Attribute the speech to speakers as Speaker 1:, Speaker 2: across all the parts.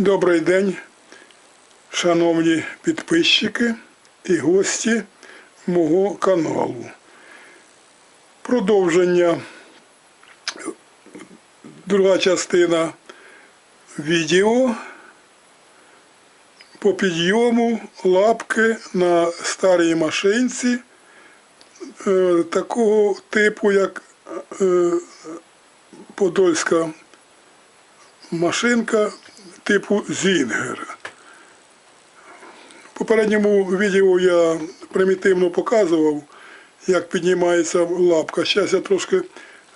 Speaker 1: Добрий день, шановні підписчики і гості мого каналу. Продовження друга частина відео по підйому лапки на старій машинці е, такого типу, як е, подольська машинка типу Зінгер. В попередньому відео я примітивно показував, як піднімається лапка. Зараз я трошки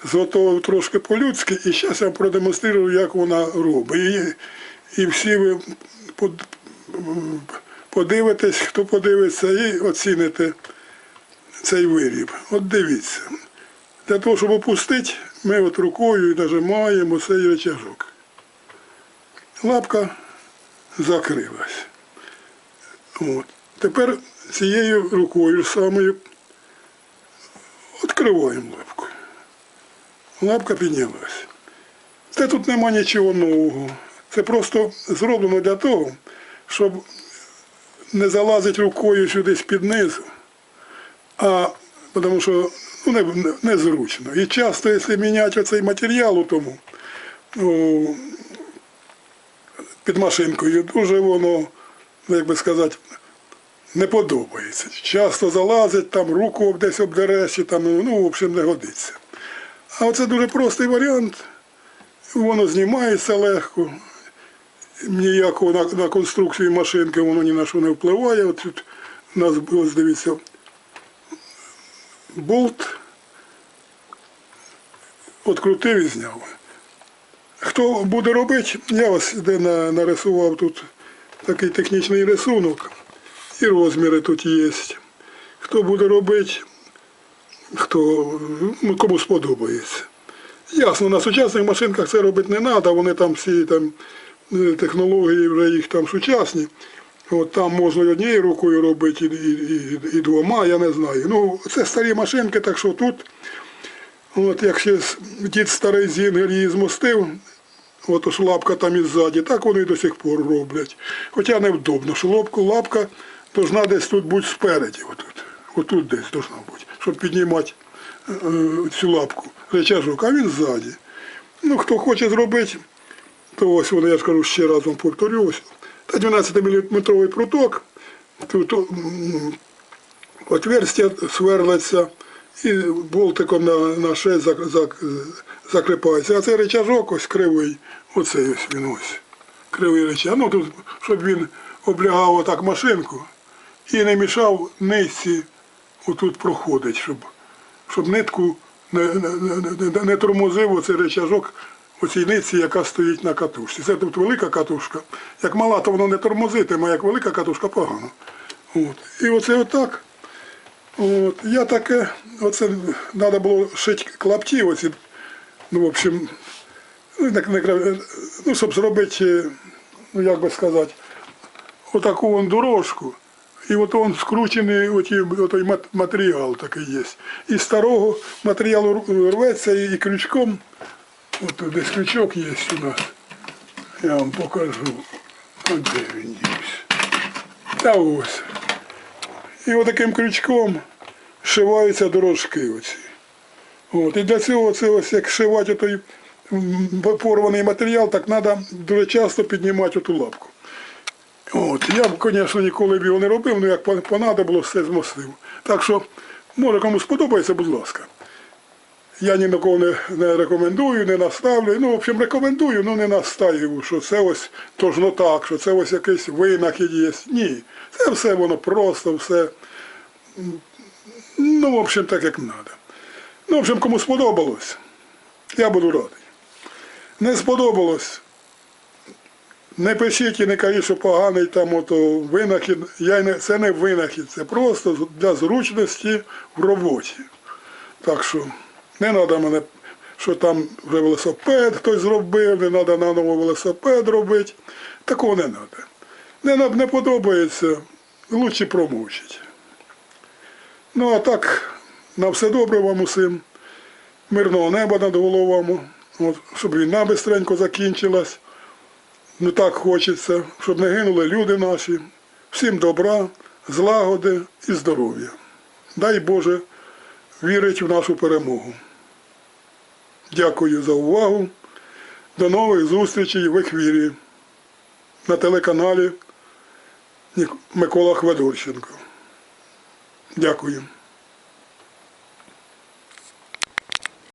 Speaker 1: зготовив трошки по-людськи, і зараз я продемонструю, як вона робить. І, і всі ви подивитесь, хто подивиться, і оціните цей виріб. От дивіться. Для того, щоб опустити, ми от рукою нажимаємо цей рычажок. Лапка закрилась. От. Тепер цією рукою самою відкриваємо лапку. Лапка піднялась. Це тут нема нічого нового. Це просто зроблено для того, щоб не залазити рукою сюди під низу, а тому що ну, не, не- незручно. І часто, якщо міняти оцей матеріал у тому, під машинкою, дуже воно, ну, як би сказати, не подобається. Часто залазить, там руку десь обдереш, і там, ну, в общем, не годиться. А оце дуже простий варіант. Воно знімається легко. Ніякого на, на конструкцію машинки воно ні на що не впливає. От тут у нас ось дивіться болт. Открутив і зняв. Хто буде робити, я ось де нарисував тут такий технічний рисунок, і розміри тут є. Хто буде робити, хто, ну, кому сподобається. Ясно, на сучасних машинках це робити не треба, вони там всі там е, технології вже їх там сучасні. От там можна і однією рукою робити, і, і, і, і двома, я не знаю. Ну, це старі машинки, так що тут, от як ще дід старий зінгер її змостив, от лапка там і ззаді, так вони до сих пор роблять. Хоча невдобно, що лапку, лапка должна десь тут бути спереді, отут. Отут десь должна бути, щоб піднімати е, цю лапку, речажок, а він ззаді. Ну, хто хоче зробити, то ось вони, я ж кажу, ще разом повторюсь. Та 12-мм пруток, тут отверстя сверлиться і болтиком на, на шесть зак, зак, закріпається. А цей речажок ось кривий, оцей ось він ось. Кривий речаг. Ну тут, щоб він облягав отак машинку і не мішав нитці отут проходить, щоб, щоб нитку не, не, не, не, тормозив оцей речажок оцій нитці, яка стоїть на катушці. Це тут велика катушка. Як мала, то воно не тормозитиме, як велика катушка погано. От. І оце отак. От. Я таке, оце треба було шити клапті, оці, ну, в общем, ну, ну, щоб зробити, ну як би сказати, отаку вон дорожку. І от он скручений оті, отой мат- матеріал такий є. І старого матеріалу рветься і, крючком, от десь крючок є у нас. Я вам покажу. От де він є. Та ось. І отаким крючком шиваються дорожки оці. От. І для цього це ось як шивати той порваний матеріал, так треба дуже часто піднімати оту лапку. От. Я б, звісно, ніколи б його не робив, але як понадобилося, все змосив. Так що, може кому сподобається, будь ласка. Я ні на кого не, не рекомендую, не наставлю. Ну, в общем, рекомендую, але не настаю, що це ось тожно так, що це ось якийсь винахід є. Ні. Це все воно просто, все. Ну, в общем, так як треба. Ну, в общем, кому сподобалось, я буду радий. Не сподобалось. Не пишіть і не кажіть, що поганий там ото винахід. Я не, це не винахід, це просто для зручності в роботі. Так що не треба мене, що там вже велосипед хтось зробив, не треба на новий велосипед робити. Такого не треба. Не, не подобається, лучше промовчить. Ну а так, на все добре вам усім. Мирного неба над головами, от, щоб війна бистренько закінчилась. Ну так хочеться, щоб не гинули люди наші. Всім добра, злагоди і здоров'я. Дай Боже вірить в нашу перемогу. Дякую за увагу. До нових зустрічей в ефірі на телеканалі Микола Хведорченко. Дякую.